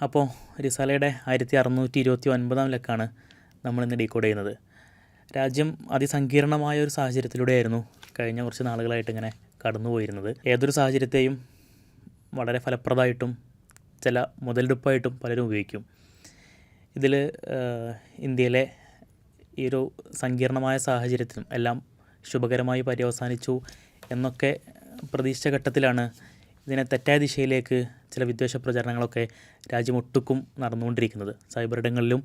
അപ്പോൾ റിസാലയുടെ ആയിരത്തി അറുന്നൂറ്റി ഇരുപത്തി ഒൻപതാം ലക്കാണ് നമ്മൾ ഇന്ന് ഡീകോഡ് ചെയ്യുന്നത്. രാജ്യം അതിസങ്കീർണമായ ഒരു സാഹചര്യത്തിലൂടെയായിരുന്നു കഴിഞ്ഞ കുറച്ച് നാളുകളായിട്ട് ഇങ്ങനെ കടന്നുപോയിരുന്നത് ഏതൊരു സാഹചര്യത്തെയും വളരെ ഫലപ്രദമായിട്ടും ചില മുതലെടുപ്പായിട്ടും പലരും ഉപയോഗിക്കും. ഇതിൽ ഇന്ത്യയിലെ ഈ ഒരു സങ്കീർണമായ സാഹചര്യത്തിലും എല്ലാം ശുഭകരമായി പര്യവസാനിച്ചു എന്നൊക്കെ പ്രതീക്ഷ ഘട്ടത്തിലാണ് ഇതിനെ തെറ്റായ ദിശയിലേക്ക് ചില വിദ്വേഷ പ്രചരണങ്ങളൊക്കെ രാജ്യമൊട്ടുക്കും നടന്നുകൊണ്ടിരിക്കുന്നത്. സൈബർ ഇടങ്ങളിലും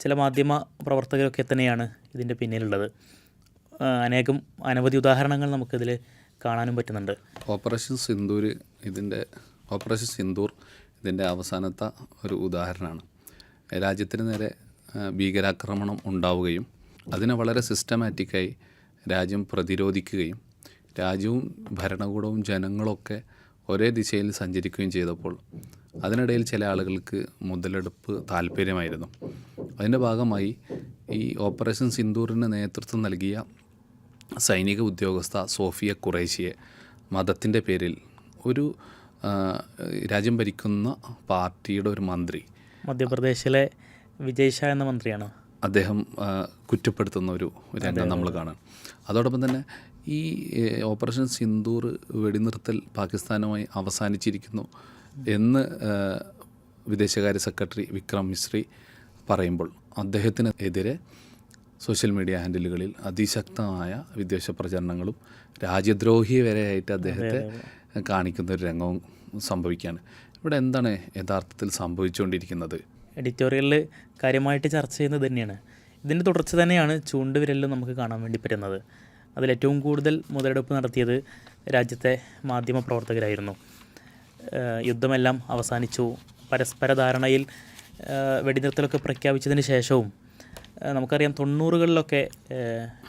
ചില മാധ്യമ പ്രവർത്തകരൊക്കെ തന്നെയാണ് ഇതിന്റെ പിന്നിലുള്ളത്. അനേകം അനവധി ഉദാഹരണങ്ങൾ നമുക്കിതിൽ കാണാനും പറ്റുന്നുണ്ട്. ഓപ്പറേഷൻ സിന്ദൂർ ഇതിന്റെ ഓപ്പറേഷൻ സിന്ദൂർ ഇതിന്റെ അവസാനത്തെ ഒരു ഉദാഹരണമാണ്. രാജ്യത്തിന് നേരെ ഭീകരാക്രമണം ഉണ്ടാവുകയും അതിനെ വളരെ സിസ്റ്റമാറ്റിക്കായി രാജ്യം പ്രതിരോധിക്കുകയും രാജ്യവും ഭരണകൂടവും ജനങ്ങളൊക്കെ ഒരേ ദിശയിൽ സഞ്ചരിക്കുകയും ചെയ്തപ്പോൾ അതിനിടയിൽ ചില ആളുകൾക്ക് മുതലെടുപ്പ് താല്പര്യമായിരുന്നു. അതിന്റെ ഭാഗമായി ഈ ഓപ്പറേഷൻ സിന്ദൂറിന് നേതൃത്വം നൽകിയ സൈനിക ഉദ്യോഗസ്ഥ സോഫിയ കുറേശിയെ മതത്തിന്റെ പേരിൽ ഒരു രാജ്യം ഭരിക്കുന്ന പാർട്ടിയുടെ ഒരു മന്ത്രി മധ്യപ്രദേശിലെ വിജയ് ഷാ എന്ന മന്ത്രിയാണ്? അദ്ദേഹം കുറ്റപ്പെടുത്തുന്ന ഒരു രംഗം നമ്മൾ കാണാം. അതോടൊപ്പം തന്നെ ഈ ഓപ്പറേഷൻ സിന്ദൂർ വെടിനിർത്തൽ പാകിസ്ഥാനുമായി അവസാനിച്ചിരിക്കുന്നു എന്ന് വിദേശകാര്യ സെക്രട്ടറി വിക്രം മിശ്രി പറയുമ്പോൾ അദ്ദേഹത്തിന് എതിരെ സോഷ്യൽ മീഡിയ ഹാൻഡിലുകളിൽ അതിശക്തമായ വിദേശ പ്രചരണങ്ങളും രാജ്യദ്രോഹി വരെയായിട്ട് അദ്ദേഹത്തെ കാണിക്കുന്ന ഒരു രംഗവും സംഭവിക്കുകയാണ്. ഇവിടെ എന്താണ് യഥാർത്ഥത്തിൽ സംഭവിച്ചുകൊണ്ടിരിക്കുന്നത്? എഡിറ്റോറിയലിൽ കാര്യമായിട്ട് ചർച്ച ചെയ്യുന്നത് തന്നെയാണ്. ഇതിന്റെ തുടർച്ച തന്നെയാണ് ചൂണ്ടുവിരലിൽ നമുക്ക് കാണാൻ വേണ്ടി പറ്റുന്നത്. അതിലേറ്റവും കൂടുതൽ മുതലെടുപ്പ് നടത്തിയത് രാജ്യത്തെ മാധ്യമ പ്രവർത്തകരായിരുന്നു യുദ്ധമെല്ലാം അവസാനിച്ചു. പരസ്പര ധാരണയിൽ വെടിനിർത്തലൊക്കെ പ്രഖ്യാപിച്ചതിന് ശേഷവും നമുക്കറിയാം തൊണ്ണൂറുകളിലൊക്കെ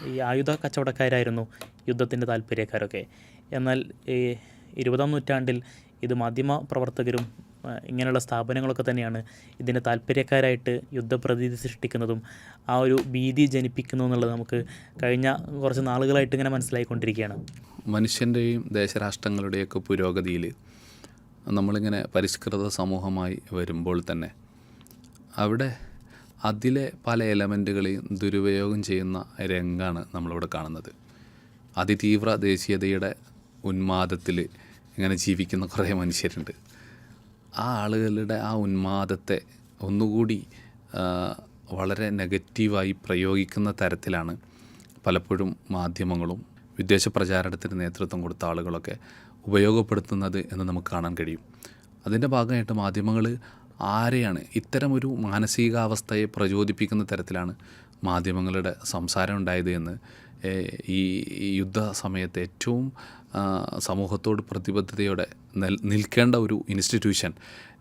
ഈ ആയുധ കച്ചവടക്കാരായിരുന്നു യുദ്ധത്തിന്റെ താല്പര്യക്കാരൊക്കെ. എന്നാൽ ഈ ഇരുപതാം നൂറ്റാണ്ടിൽ ഇത് മാധ്യമ പ്രവർത്തകരും ഇങ്ങനെയുള്ള സ്ഥാപനങ്ങളൊക്കെ തന്നെയാണ് ഇതിന്റെ താല്പര്യക്കാരായിട്ട് യുദ്ധപ്രതീതി സൃഷ്ടിക്കുന്നതും ആ ഒരു ഭീതി ജനിപ്പിക്കുന്നു എന്നുള്ളത് നമുക്ക് കഴിഞ്ഞ കുറച്ച് നാളുകളായിട്ട് ഇങ്ങനെ മനസ്സിലായിക്കൊണ്ടിരിക്കുകയാണ്. മനുഷ്യന്റെയും ദേശരാഷ്ട്രങ്ങളുടെയൊക്കെ പുരോഗതിയിൽ നമ്മളിങ്ങനെ പരിഷ്കൃത സമൂഹമായി വരുമ്പോൾ തന്നെ അവിടെ അതിലെ പല എലമെന്റുകളെയും ദുരുപയോഗം ചെയ്യുന്ന രംഗാണ് നമ്മളിവിടെ കാണുന്നത്. അതിതീവ്ര ദേശീയതയുടെ ഉന്മാദത്തിൽ ഇങ്ങനെ ജീവിക്കുന്ന കുറേ മനുഷ്യരുണ്ട്. ആ ആളുകളുടെ ആ ഉന്മാദത്തെ ഒന്നുകൂടി വളരെ നെഗറ്റീവായി പ്രയോഗിക്കുന്ന തരത്തിലാണ് പലപ്പോഴും മാധ്യമങ്ങളും വിദേശ പ്രചാരണത്തിന് നേതൃത്വം കൊടുത്ത ആളുകളൊക്കെ ഉപയോഗപ്പെടുത്തുന്നത് എന്ന് നമുക്ക് കാണാൻ കഴിയും. അതിന്റെ ഭാഗമായിട്ട് മാധ്യമങ്ങൾ ആരെയാണ് ഇത്തരമൊരു മാനസികാവസ്ഥയെ പ്രചോദിപ്പിക്കുന്ന തരത്തിലാണ് മാധ്യമങ്ങളുടെ സംസാരം ഉണ്ടായത് എന്ന് ഈ യുദ്ധ സമയത്ത് ഏറ്റവും സമൂഹത്തോട് പ്രതിബദ്ധതയോടെ നിൽ- നിൽക്കേണ്ട ഒരു ഇൻസ്റ്റിറ്റ്യൂഷൻ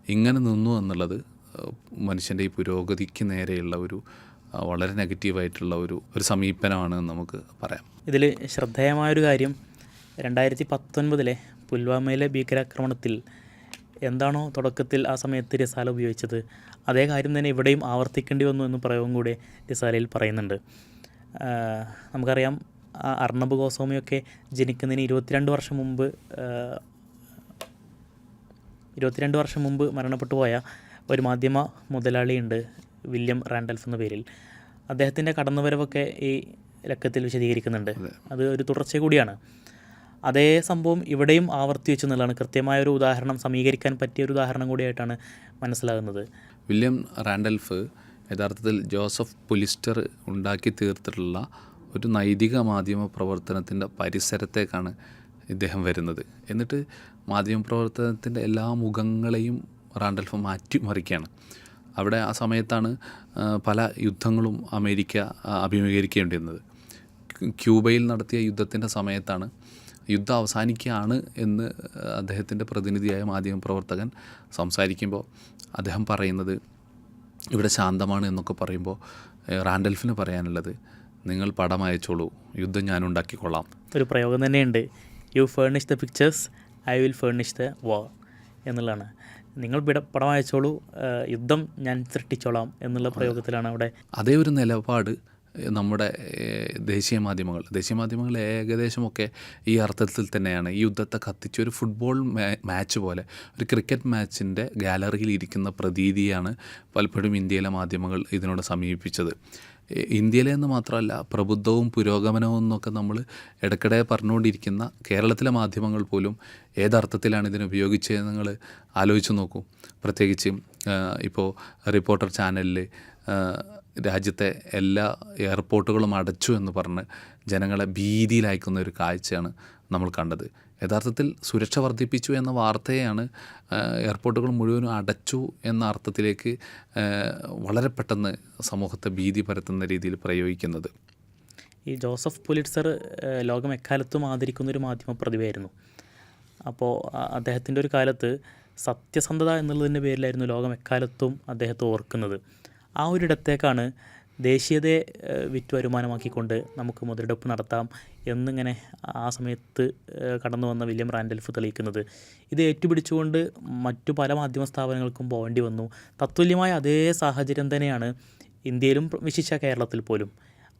ഇങ്ങനെ നിന്നു എന്നുള്ളത് മനുഷ്യന്റെ ഈ പുരോഗതിക്ക് നേരെയുള്ള ഒരു വളരെ നെഗറ്റീവായിട്ടുള്ള ഒരു ഒരു സമീപനമാണ് നമുക്ക് പറയാം. ഇതിൽ ശ്രദ്ധേയമായൊരു കാര്യം രണ്ടായിരത്തി പത്തൊൻപതിലെ പുൽവാമയിലെ ഭീകരാക്രമണത്തിൽ എന്താണോ തുടക്കത്തിൽ ആ സമയത്ത് രസാല ഉപയോഗിച്ചത് അതേ കാര്യം തന്നെ ഇവിടെയും ആവർത്തിക്കേണ്ടി വന്നു എന്ന് പ്രയോഗം കൂടെ രസാലയിൽ പറയുന്നുണ്ട്. നമുക്കറിയാം അർണബ് ഗോസ്വാമിയൊക്കെ ജനിക്കുന്നതിന് ഇരുപത്തിരണ്ട് വർഷം മുമ്പ് ഇരുപത്തിരണ്ട് വർഷം മുമ്പ് മരണപ്പെട്ടു പോയ ഒരു മാധ്യമ മുതലാളിയുണ്ട് വില്യം റാൻഡൽഫ് എന്ന പേരിൽ. അദ്ദേഹത്തിന്റെ കടന്നുവരവൊക്കെ ഈ ലക്കത്തിൽ വിശദീകരിക്കുന്നുണ്ട്. അത്. ഒരു തുടർച്ച കൂടിയാണ്. അതേ സംഭവം ഇവിടെയും ആവർത്തി വെച്ചു എന്നുള്ളതാണ് കൃത്യമായ ഒരു ഉദാഹരണം സമീകരിക്കാൻ പറ്റിയ ഒരു ഉദാഹരണം കൂടിയായിട്ടാണ് മനസ്സിലാകുന്നത്. വില്യം റാൻഡൽഫ് യഥാർത്ഥത്തിൽ ജോസഫ് പുലിസ്റ്റർ ഉണ്ടാക്കി തീർത്തിട്ടുള്ള ഒരു നൈതിക മാധ്യമ പ്രവർത്തനത്തിന്റെ പരിസരത്തേക്കാണ് ഇദ്ദേഹം വരുന്നത്. എന്നിട്ട് മാധ്യമ പ്രവർത്തനത്തിന്റെ എല്ലാ മുഖങ്ങളെയും റാൻഡൽഫ് മാറ്റിമറിക്കുകയാണ്. അവിടെ ആ സമയത്താണ് പല യുദ്ധങ്ങളും അമേരിക്ക അഭിമുഖീകരിക്കേണ്ടി വന്നത് ക്യൂബയിൽ നടത്തിയ യുദ്ധത്തിന്റെ സമയത്താണ് യുദ്ധം അവസാനിക്കുകയാണ് എന്ന് അദ്ദേഹത്തിന്റെ പ്രതിനിധിയായ മാധ്യമപ്രവർത്തകൻ സംസാരിക്കുമ്പോൾ അദ്ദേഹം പറയുന്നത് ഇവിടെ ശാന്തമാണ് എന്നൊക്കെ പറയുമ്പോൾ റാൻഡൽഫിന് പറയാനുള്ളത് നിങ്ങൾ പടം അയച്ചോളൂ യുദ്ധം ഞാൻ ഉണ്ടാക്കിക്കൊള്ളാം. ഒരു പ്രയോഗം തന്നെയുണ്ട്. You furnish the pictures I will furnish the വാ എന്നുള്ളതാണ്. നിങ്ങൾ പടം അയച്ചോളൂ യുദ്ധം ഞാൻ സൃഷ്ടിച്ചോളാം എന്നുള്ള പ്രയോഗത്തിലാണ് അവിടെ അതേ ഒരു നിലപാട് നമ്മുടെ ദേശീയ മാധ്യമങ്ങൾ. ദേശീയ മാധ്യമങ്ങൾ ഏകദേശമൊക്കെ ഈ അർത്ഥത്തിൽ തന്നെയാണ്. ഈ യുദ്ധത്തെ കത്തിച്ച് ഒരു ഫുട്ബോൾ മാച്ച് പോലെ ഒരു ക്രിക്കറ്റ് മാച്ചിന്റെ ഗാലറിയിൽ ഇരിക്കുന്ന പ്രതീതിയാണ് പലപ്പോഴും ഇന്ത്യയിലെ മാധ്യമങ്ങൾ ഇതിനോട് സമീപിച്ചത് ഇന്ത്യയിലെ എന്ന് മാത്രമല്ല പ്രബുദ്ധവും പുരോഗമനവും എന്നൊക്കെ നമ്മൾ ഇടയ്ക്കിടെ പറഞ്ഞുകൊണ്ടിരിക്കുന്ന കേരളത്തിലെ മാധ്യമങ്ങൾ പോലും ഏതർത്ഥത്തിലാണ് ഇതിനെ ഉപയോഗിച്ചതെന്ന് നിങ്ങൾ ആലോചിച്ച് നോക്കൂ. പ്രത്യേകിച്ച് ഇപ്പോൾ റിപ്പോർട്ടർ ചാനലിൽ രാജ്യത്തെ എല്ലാ എയർപോർട്ടുകളും അടച്ചു എന്ന് പറഞ്ഞ് ജനങ്ങളെ ഭീതിയിലയക്കുന്ന ഒരു കാഴ്ചയാണ് നമ്മൾ കണ്ടത്. യഥാർത്ഥത്തിൽ സുരക്ഷ വർദ്ധിപ്പിച്ചു എന്ന വാർത്തയാണ് എയർപോർട്ടുകൾ മുഴുവനും അടച്ചു എന്ന അർത്ഥത്തിലേക്ക് വളരെ പെട്ടെന്ന് സമൂഹത്തെ ഭീതി പരത്തുന്ന രീതിയിൽ പ്രയോഗിക്കുന്നത്. ഈ ജോസഫ് പുലിറ്റ്സർ ലോകം എക്കാലത്തും ആദരിക്കുന്ന ഒരു മാധ്യമ പ്രതിഭയായിരുന്നു അപ്പോൾ അദ്ദേഹത്തിന്റെ ഒരു കാലത്ത് സത്യസന്ധത എന്നുള്ളതിന്റെ പേരിലായിരുന്നു ലോകം എക്കാലത്തും അദ്ദേഹത്തെ ഓർക്കുന്നത്. ആ ഒരിടത്തേക്കാണ് ദേശീയതയെ വിറ്റ് വരുമാനമാക്കിക്കൊണ്ട് നമുക്ക് മുതലെടുപ്പ് നടത്താം എന്നിങ്ങനെ ആ സമയത്ത് കടന്നു വന്ന വില്യം റാൻഡൽഫ് തെളിയിക്കുന്നത്. ഇത് ഏറ്റുപിടിച്ചുകൊണ്ട് മറ്റു പല മാധ്യമ സ്ഥാപനങ്ങൾക്കും പോകേണ്ടി വന്നു. തത്തുല്യമായ അതേ സാഹചര്യം തന്നെയാണ് ഇന്ത്യയിലും വിശിച്ച കേരളത്തിൽ പോലും.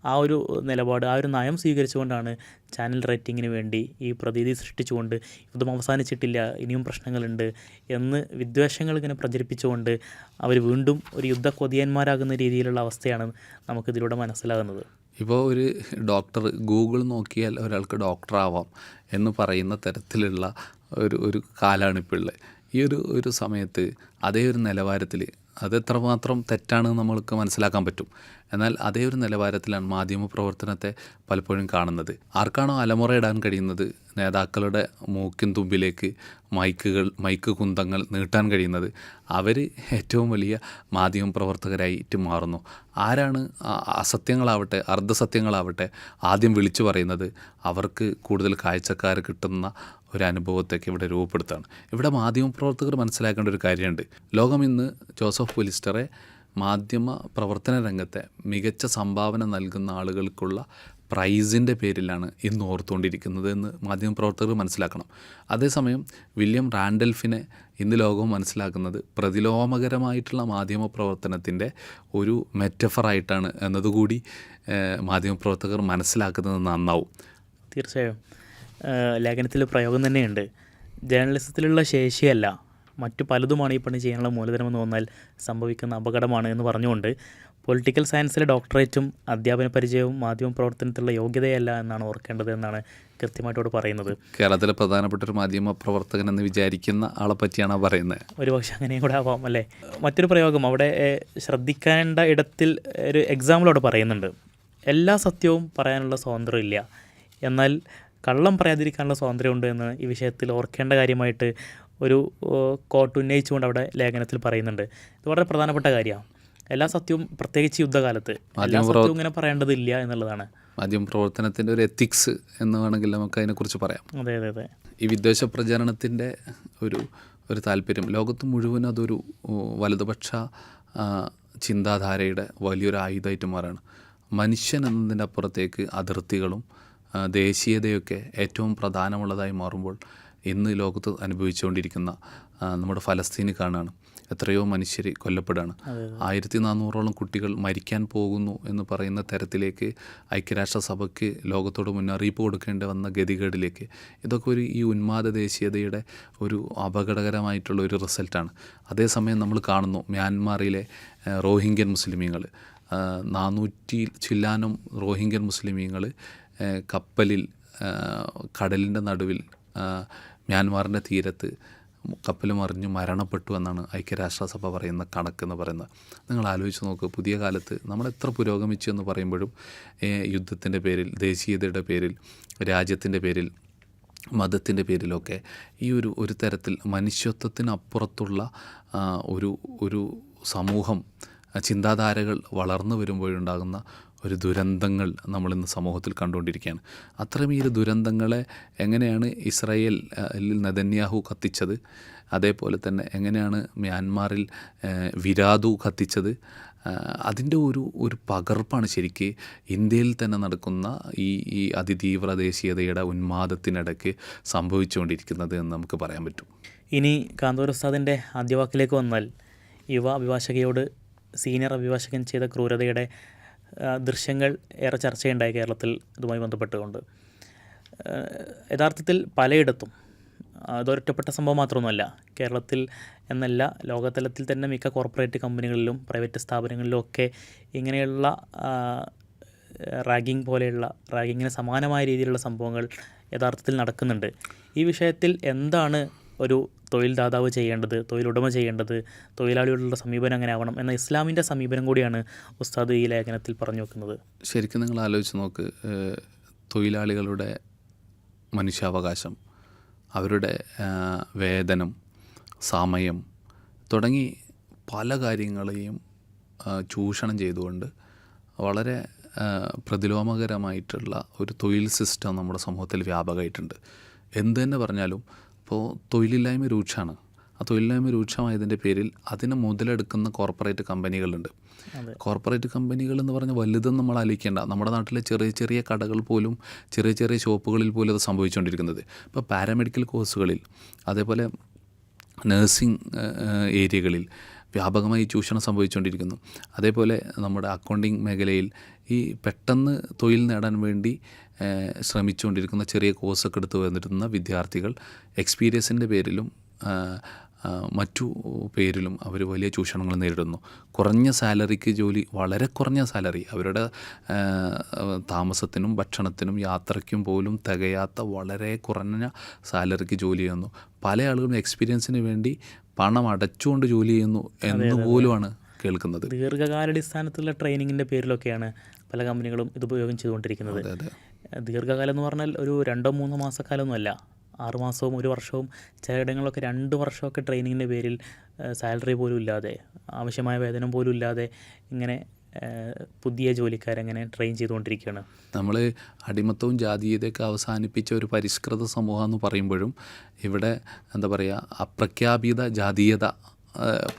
ആ ഒരു നിലപാട് ആ ഒരു നയം സ്വീകരിച്ചുകൊണ്ടാണ് ചാനൽ റേറ്റിങ്ങിന് വേണ്ടി ഈ പ്രതീതി സൃഷ്ടിച്ചുകൊണ്ട് ഇതും അവസാനിച്ചിട്ടില്ല ഇനിയും പ്രശ്നങ്ങളുണ്ട് എന്ന് വിദ്വേഷങ്ങൾ ഇങ്ങനെ പ്രചരിപ്പിച്ചുകൊണ്ട് അവർ വീണ്ടും ഒരു യുദ്ധ കൊതിയന്മാരാകുന്ന രീതിയിലുള്ള അവസ്ഥയാണ് നമുക്കിതിലൂടെ മനസ്സിലാകുന്നത്. ഇപ്പോൾ ഒരു ഡോക്ടർ ഗൂഗിൾ നോക്കിയാൽ ഒരാൾക്ക് ഡോക്ടറാവാം എന്ന് പറയുന്ന തരത്തിലുള്ള ഒരു ഒരു കാലാണ് ഇപ്പോൾ ഉള്ളത് ഈ ഒരു ഒരു സമയത്ത് അതേ ഒരു നിലവാരത്തിൽ അതെത്രമാത്രം തെറ്റാണെന്ന് നമ്മൾക്ക് മനസ്സിലാക്കാൻ പറ്റും. എന്നാൽ അതേ ഒരു നിലവാരത്തിലാണ് മാധ്യമ പ്രവർത്തനത്തെ പലപ്പോഴും കാണുന്നത്. ആർക്കാണോ ഇടാൻ കഴിയുന്നത്? നേതാക്കളുടെ മൂക്കിൻ തുമ്പിലേക്ക് മൈക്കുകൾ മൈക്ക് കുന്തങ്ങൾ നീട്ടാൻ കഴിയുന്നത്? അവർ ഏറ്റവും വലിയ മാധ്യമ പ്രവർത്തകരായിട്ട് മാറുന്നു. ആരാണ് അസത്യങ്ങളാവട്ടെ അർദ്ധസത്യങ്ങളാവട്ടെ ആദ്യം വിളിച്ചു പറയുന്നത്? അവർക്ക് കൂടുതൽ കാഴ്ചക്കാർ കിട്ടുന്ന ഒരു അനുഭവത്തേക്ക് ഇവിടെ രൂപപ്പെടുത്താണ്. ഇവിടെ മാധ്യമപ്രവർത്തകർ മനസ്സിലാക്കേണ്ട ഒരു കാര്യമുണ്ട്. ലോകം ഇന്ന് ജോസഫ് പുലിസ്റ്ററെ മാധ്യമ പ്രവർത്തന രംഗത്തെ മികച്ച സംഭാവന നൽകുന്ന ആളുകൾക്കുള്ള പ്രൈസിന്റെ പേരിലാണ് ഇന്ന് ഓർത്തുകൊണ്ടിരിക്കുന്നത് എന്ന് മാധ്യമപ്രവർത്തകർ മനസ്സിലാക്കണം. അതേസമയം വില്യം റാൻഡൽഫിനെ ഇന്ന് ലോകവും മനസ്സിലാക്കുന്നത് പ്രതിലോമകരമായിട്ടുള്ള മാധ്യമ പ്രവർത്തനത്തിന്റെ ഒരു മെറ്റഫറായിട്ടാണ് എന്നതുകൂടി മാധ്യമപ്രവർത്തകർ മനസ്സിലാക്കുന്നത് നന്നാവും. തീർച്ചയായും. ലേഖനത്തിൽ പ്രയോഗം തന്നെയുണ്ട്. ജേർണലിസത്തിലുള്ള ശേഷിയല്ല മറ്റു പലതുമാണ് ഈ പണി ചെയ്യാനുള്ള മൂലധനമെന്ന് തോന്നാൽ സംഭവിക്കുന്ന അപകടമാണ് എന്ന് പറഞ്ഞുകൊണ്ട് പൊളിറ്റിക്കൽ സയൻസിലെ ഡോക്ടറേറ്റും അധ്യാപന പരിചയവും മാധ്യമ പ്രവർത്തനത്തിലുള്ള യോഗ്യതയല്ല എന്നാണ് ഓർക്കേണ്ടത് എന്നാണ് കൃത്യമായിട്ടോട് പറയുന്നത്. കേരളത്തിലെ പ്രധാനപ്പെട്ട ഒരു മാധ്യമ പ്രവർത്തകൻ എന്ന് വിചാരിക്കുന്ന ആളെ പറ്റിയാണ് പറയുന്നത്. ഒരു പക്ഷെ അങ്ങനെയും കൂടെ ആവാം അല്ലേ? മറ്റൊരു പ്രയോഗം അവിടെ ശ്രദ്ധിക്കേണ്ട ഇടത്തിൽ ഒരു എക്സാമ്പിളോട് അവിടെ പറയുന്നുണ്ട്. എല്ലാ സത്യവും പറയാനുള്ള സ്വാതന്ത്ര്യമില്ല എന്നാൽ കള്ളം പറയാതിരിക്കാനുള്ള സ്വാതന്ത്ര്യമുണ്ട് എന്ന് ഈ വിഷയത്തിൽ ഓർക്കേണ്ട കാര്യമായിട്ട് ഒരു ഏഹ്, കോട്ട് ഉന്നയിച്ചുകൊണ്ട് അവിടെ ലേഖനത്തിൽ പറയുന്നുണ്ട്. ഇത് വളരെ പ്രധാനപ്പെട്ട കാര്യമാണ്. എല്ലാ സത്യവും പ്രത്യേകിച്ച് യുദ്ധകാലത്ത്. എല്ലാ സത്യവും ഇങ്ങനെ പറയേണ്ടതില്ല എന്നുള്ളതാണ്. മാധ്യമ പ്രവർത്തനത്തിന്റെ ഒരു എത്തിക്സ് എന്ന് വേണമെങ്കിൽ നമുക്ക് അതിനെക്കുറിച്ച് പറയാം. അതെ അതെ അതെ. ഈ വിദ്വേഷ പ്രചരണത്തിന്റെ ഒരു ഒരു താല്പര്യം. ലോകത്ത് മുഴുവൻ അതൊരു വലതുപക്ഷ ചിന്താധാരയുടെ വലിയൊരു ആയുധമായിട്ട് മാറാണ് മനുഷ്യൻ എന്നതിന്റെ അപ്പുറത്തേക്ക് അതിർത്തികളും ദേശീയതയൊക്കെ ഏറ്റവും പ്രധാനമുള്ളതായി മാറുമ്പോൾ ഇന്ന് ലോകത്ത് അനുഭവിച്ചുകൊണ്ടിരിക്കുന്ന നമ്മുടെ ഫലസ്തീന് കാണുകയാണ് എത്രയോ മനുഷ്യർ കൊല്ലപ്പെടുകയാണ് ആയിരത്തി നാനൂറോളം കുട്ടികൾ മരിക്കാൻ പോകുന്നു എന്ന് പറയുന്ന തരത്തിലേക്ക് ഐക്യരാഷ്ട്രസഭയ്ക്ക് ലോകത്തോട് മുന്നറിയിപ്പ് കൊടുക്കേണ്ടി വന്ന ഗതികേടിലേക്ക്. ഇതൊക്കെ ഒരു ഈ ഉന്മാദ ദേശീയതയുടെ ഒരു അപകടകരമായിട്ടുള്ള ഒരു റിസൾട്ടാണ്. അതേസമയം നമ്മൾ കാണുന്നു മ്യാൻമാറിലെ റോഹിംഗ്യൻ മുസ്ലിമീങ്ങൾ. നാനൂറ്റി ചില്ലാനം റോഹിംഗ്യൻ മുസ്ലിമീങ്ങൾ കപ്പലിൽ കടലിന്റെ നടുവിൽ മ്യാൻമാറിന്റെ തീരത്ത് കപ്പൽ മറിഞ്ഞ് മരണപ്പെട്ടു എന്നാണ് ഐക്യരാഷ്ട്രസഭ പറയുന്ന കണക്കെന്ന് പറയുന്നത്. നിങ്ങൾ ആലോചിച്ച് നോക്കുക പുതിയ കാലത്ത് നമ്മൾ എത്ര പുരോഗമിച്ചു എന്ന് പറയുമ്പോഴും യുദ്ധത്തിന്റെ പേരിൽ ദേശീയതയുടെ പേരിൽ രാജ്യത്തിന്റെ പേരിൽ മതത്തിന്റെ പേരിലൊക്കെ ഈ ഒരു ഒരു തരത്തിൽ മനുഷ്യത്വത്തിനപ്പുറത്തുള്ള ഒരു ഒരു സമൂഹം ചിന്താധാരകൾ വളർന്നു വരുമ്പോഴുണ്ടാകുന്ന ഒരു ദുരന്തങ്ങൾ നമ്മളിന്ന് സമൂഹത്തിൽ കണ്ടുകൊണ്ടിരിക്കുകയാണ്. അത്രമേൽ ദുരന്തങ്ങളെ എങ്ങനെയാണ് ഇസ്രായേൽ നദന്യാഹു കത്തിച്ചത്? അതേപോലെ തന്നെ എങ്ങനെയാണ് മ്യാൻമാറിൽ വിരാതു കത്തിച്ചത്? അതിന്റെ ഒരു ഒരു പകർപ്പാണ് ശരിക്ക് ഇന്ത്യയിൽ തന്നെ നടക്കുന്ന ഈ ഈ അതിതീവ്ര ദേശീയതയുടെ ഉന്മാദത്തിനിടയ്ക്ക് സംഭവിച്ചുകൊണ്ടിരിക്കുന്നത് എന്ന് നമുക്ക് പറയാൻ പറ്റും. ഇനി കാന്തൂർ ഉസ്താദിന്റെ ആദ്യ വാക്കിലേക്ക് വന്നാൽ യുവ അഭിഭാഷകയോട് സീനിയർ അഭിഭാഷകൻ ചെയ്ത ക്രൂരതയുടെ ദൃശ്യങ്ങൾ ഏറെ ചർച്ചയുണ്ടായി കേരളത്തിൽ ഇതുമായി ബന്ധപ്പെട്ടുകൊണ്ട്. യഥാർത്ഥത്തിൽ പലയിടത്തും അതൊരൊറ്റപ്പെട്ട സംഭവം മാത്രമൊന്നുമല്ല കേരളത്തിൽ എന്നല്ല ലോകതലത്തിൽ തന്നെ മിക്ക കോർപ്പറേറ്റ് കമ്പനികളിലും പ്രൈവറ്റ് സ്ഥാപനങ്ങളിലും ഒക്കെ ഇങ്ങനെയുള്ള റാഗിങ് പോലെയുള്ള റാഗിങ്ങിന് സമാനമായ രീതിയിലുള്ള സംഭവങ്ങൾ യഥാർത്ഥത്തിൽ നടക്കുന്നുണ്ട്. ഈ വിഷയത്തിൽ എന്താണ് ഒരു തൊഴിൽ ദാതാവ് ചെയ്യേണ്ടത് തൊഴിലുടമ ചെയ്യേണ്ടത് തൊഴിലാളിയോടുള്ള സമീപനം അങ്ങനെ ആവണം എന്ന ഇസ്ലാമിന്റെ സമീപനം കൂടിയാണ് ഉസ്താദ് ഈ ലേഖനത്തിൽ പറഞ്ഞു വെക്കുന്നത്. ശരിക്കും നിങ്ങൾ ആലോചിച്ച് നോക്ക് തൊഴിലാളികളുടെ മനുഷ്യാവകാശം അവരുടെ വേതനം സമയം തുടങ്ങി പല കാര്യങ്ങളെയും ചൂഷണം ചെയ്തുകൊണ്ട് വളരെ പ്രതിലോമകരമായിട്ടുള്ള ഒരു തൊഴിൽ സിസ്റ്റം നമ്മുടെ സമൂഹത്തിൽ വ്യാപകമായിട്ടുണ്ട്. എന്തു തന്നെ പറഞ്ഞാലും ഇപ്പോൾ തൊഴിലില്ലായ്മ രൂക്ഷമാണ്. ആ തൊഴിലില്ലായ്മ രൂക്ഷമായതിന്റെ പേരിൽ അതിനെ മുതലെടുക്കുന്ന കോർപ്പറേറ്റ് കമ്പനികളുണ്ട്. കോർപ്പറേറ്റ് കമ്പനികൾ എന്ന് പറഞ്ഞാൽ വലുതെന്ന് നമ്മൾ ആലോചിക്കേണ്ട. നമ്മുടെ നാട്ടിലെ ചെറിയ ചെറിയ കടകൾ പോലും ചെറിയ ചെറിയ ഷോപ്പുകളിൽ പോലും അത് സംഭവിച്ചുകൊണ്ടിരിക്കുന്നത്. ഇപ്പോൾ പാരാമെഡിക്കൽ കോഴ്സുകളിൽ അതേപോലെ നഴ്സിംഗ് ഏരിയകളിൽ വ്യാപകമായി ചൂഷണം സംഭവിച്ചുകൊണ്ടിരിക്കുന്നു. അതേപോലെ നമ്മുടെ അക്കൗണ്ടിങ് മേഖലയിൽ ഈ പെട്ടെന്ന് തൊഴിൽ നേടാൻ വേണ്ടി ശ്രമിച്ചുകൊണ്ടിരിക്കുന്ന ചെറിയ കോഴ്സൊക്കെ എടുത്ത് വന്നിരുന്ന വിദ്യാർത്ഥികൾ എക്സ്പീരിയൻസിന്റെ പേരിലും മറ്റു പേരിലും അവർ വലിയ ചൂഷണങ്ങൾ നേരിടുന്നു. കുറഞ്ഞ സാലറിക്ക് ജോലി വളരെ കുറഞ്ഞ സാലറി അവരുടെ താമസത്തിനും ഭക്ഷണത്തിനും യാത്രയ്ക്കും പോലും തികയാത്ത വളരെ കുറഞ്ഞ സാലറിക്ക് ജോലി ചെയ്യുന്നു. പല ആളുകളും എക്സ്പീരിയൻസിന് വേണ്ടി പണം അടച്ചുകൊണ്ട് ജോലി ചെയ്യുന്നു എന്ന് പോലുമാണ് കേൾക്കുന്നത്. ദീർഘകാലാടിസ്ഥാനത്തിലുള്ള ട്രെയിനിങ്ങിന്റെ പേരിലൊക്കെയാണ് പല കമ്പനികളും ഇത് ഉപയോഗം ചെയ്തുകൊണ്ടിരിക്കുന്നത്. ദീർഘകാലം എന്ന് പറഞ്ഞാൽ ഒരു രണ്ടോ മൂന്നോ മാസക്കാലമൊന്നുമല്ല. ആറ് മാസവും ഒരു വർഷവും ചിലയിടങ്ങളിലൊക്കെ രണ്ട് വർഷമൊക്കെ ട്രെയിനിങ്ങിന്റെ പേരിൽ സാലറി പോലും ഇല്ലാതെ ആവശ്യമായ വേതനം പോലും ഇല്ലാതെ ഇങ്ങനെ പുതിയ ജോലിക്കാരെങ്ങനെ ട്രെയിൻ ചെയ്തുകൊണ്ടിരിക്കുകയാണ്. നമ്മൾ അടിമത്തവും ജാതീയതയൊക്കെ അവസാനിപ്പിച്ച ഒരു പരിഷ്കൃത സമൂഹം എന്ന് പറയുമ്പോഴും ഇവിടെ എന്താ പറയുക അപ്രഖ്യാപിത ജാതീയത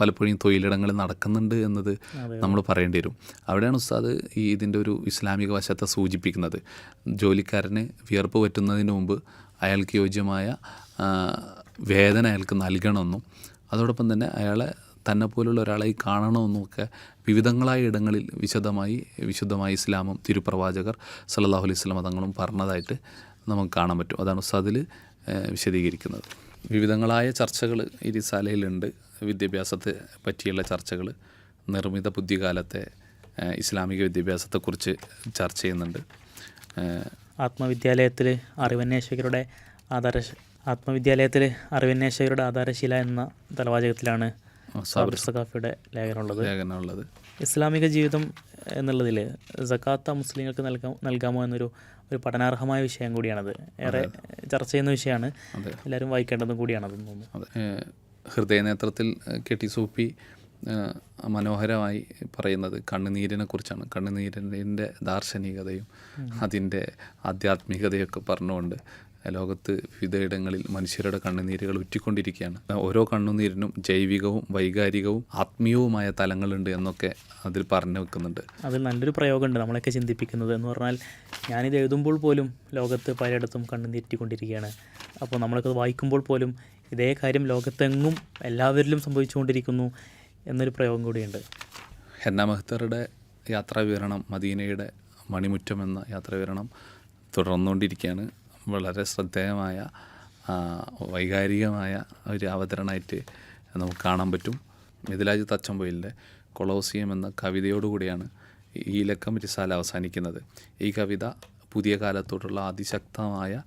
പലപ്പോഴും തൊഴിലിടങ്ങളിൽ നടക്കുന്നുണ്ട് എന്നത് നമ്മൾ പറയേണ്ടി വരും. അവിടെയാണ് ഉസ്താദ് ഈ ഇതിന്റെ ഒരു ഇസ്ലാമിക വശത്തെ സൂചിപ്പിക്കുന്നത്. ജോലിക്കാരന് വിയർപ്പ് പറ്റുന്നതിന് മുമ്പ് അയാൾക്ക് യോജ്യമായ വേദന അയാൾക്ക് നൽകണമെന്നും അതോടൊപ്പം തന്നെ അയാളെ തന്നെ പോലുള്ള ഒരാളായി കാണണമെന്നും ഒക്കെ വിവിധങ്ങളായ ഇടങ്ങളിൽ വിശദമായി വിശുദ്ധമായ ഇസ്ലാമും തിരുപ്രവാചകർ സല്ലല്ലാഹു അലൈഹി വസല്ലം തങ്ങളും പറഞ്ഞതായിട്ട് നമുക്ക് കാണാൻ പറ്റും. അതാണ് ഉസ്താദിൽ വിശദീകരിക്കുന്നത്. വിവിധങ്ങളായ ചർച്ചകൾ ഈ റിസാലയിലുണ്ട്. വിദ്യാഭ്യാസത്തെ പറ്റിയുള്ള ചർച്ചകൾ നിർമ്മിത ബുദ്ധികാലത്തെ ഇസ്ലാമിക വിദ്യാഭ്യാസത്തെക്കുറിച്ച് ചർച്ച ചെയ്യുന്നുണ്ട്. ആത്മവിദ്യാലയത്തിൽ അറിവന്വേഷകരുടെ ആധാര ആത്മവിദ്യാലയത്തിൽ അറിവന്വേഷകരുടെ ആധാരശീല എന്ന തലവാചകത്തിലാണ് സാബിർ സഖാഫിയുടെ ലേഖനമുള്ളത്. ലേഖനമുള്ളത്. ഇസ്ലാമിക ജീവിതം എന്നുള്ളതിൽ സക്കാത്ത മുസ്ലിങ്ങൾക്ക് നൽകാം നൽകാമോ എന്നൊരു ഒരു പഠനാർഹമായ വിഷയം കൂടിയാണത്. ഏറെ ചർച്ച ചെയ്യുന്ന വിഷയമാണ്. എല്ലാവരും വായിക്കേണ്ടതും കൂടിയാണത് തോന്നുന്നു. ഹൃദയനേത്രത്തിൽ ഏഹ് കെ ടി സൂപ്പി മനോഹരമായി പറയുന്നത് കണ്ണുനീരിനെ കുറിച്ചാണ് കണ്ണുനീരിന്റെ ദാർശനികതയും അതിന്റെ ആധ്യാത്മികതയൊക്കെ പറഞ്ഞുകൊണ്ട് ലോകത്ത് വിവിധയിടങ്ങളിൽ മനുഷ്യരുടെ കണ്ണുനീരുകൾ ഉറ്റിക്കൊണ്ടിരിക്കുകയാണ്. ഓരോ കണ്ണുനീരിനും ജൈവികവും വൈകാരികവും ആത്മീയവുമായ തലങ്ങളുണ്ട് എന്നൊക്കെ അതിൽ പറഞ്ഞു വെക്കുന്നുണ്ട്. അതിൽ നല്ലൊരു പ്രയോഗമുണ്ട് നമ്മളൊക്കെ ചിന്തിപ്പിക്കുന്നത് എന്ന് പറഞ്ഞാൽ ഞാനിത് എഴുതുമ്പോൾ പോലും ലോകത്ത് പലയിടത്തും കണ്ണുനീരിറ്റിക്കൊണ്ടിരിക്കുകയാണ് അപ്പോൾ നമ്മളൊക്കെ വായിക്കുമ്പോൾ പോലും ഇതേ കാര്യം ലോകത്തെങ്ങും എല്ലാവരിലും സംഭവിച്ചുകൊണ്ടിരിക്കുന്നു എന്നൊരു പ്രയോഗം കൂടിയുണ്ട്. ഹെന്ന മെഹ്തറുടെ യാത്രാ വിവരണം മദീനയുടെ മണിമുറ്റം എന്ന യാത്രാ വിവരണം തുടർന്നുകൊണ്ടിരിക്കുകയാണ്. വളരെ ശ്രദ്ധേയമായ വൈകാരികമായ ഒരു അവതരണമായിട്ട് നമുക്ക് കാണാൻ പറ്റും. മിഥിലാജ് തച്ചമ്പൊയിലിന്റെ കൊളോസിയം എന്ന കവിതയോടുകൂടിയാണ് ഈ ലക്കം റിസാല അവസാനിക്കുന്നത്. ഈ കവിത പുതിയ കാലത്തോടുള്ള അതിശക്തമായ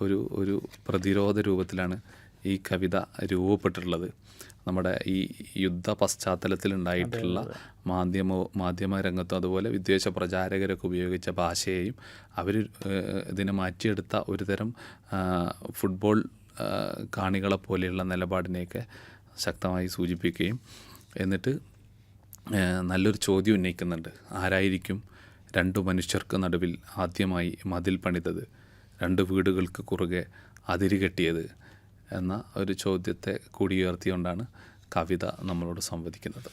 ഒരു ഒരു പ്രതിരോധ രൂപത്തിലാണ് ഈ കവിത രൂപപ്പെട്ടിട്ടുള്ളത്. നമ്മുടെ ഈ യുദ്ധ പശ്ചാത്തലത്തിലുണ്ടായിട്ടുള്ള മാധ്യമ മാധ്യമ രംഗത്തും അതുപോലെ വിദ്വേഷ പ്രചാരകരൊക്കെ ഉപയോഗിച്ച ഭാഷയെയും അവർ ഇതിനെ മാറ്റിയെടുത്ത ഒരു തരം ഫുട്ബോൾ കാണികളെ പോലെയുള്ള നിലപാടിനെയൊക്കെ ശക്തമായി സൂചിപ്പിക്കുകയും എന്നിട്ട് നല്ലൊരു ചോദ്യം ഉന്നയിക്കുന്നുണ്ട്. ആരായിരിക്കും രണ്ടു മനുഷ്യർക്ക് നടുവിൽ ആദ്യമായി മതിൽ പണിതത്? രണ്ട് വീടുകൾക്ക് കുറുകെ അതിര് കെട്ടിയത്? എന്ന ഒരു ചോദ്യത്തെ കൂടി കവിത നമ്മളോട് സംവദിക്കുന്നത്.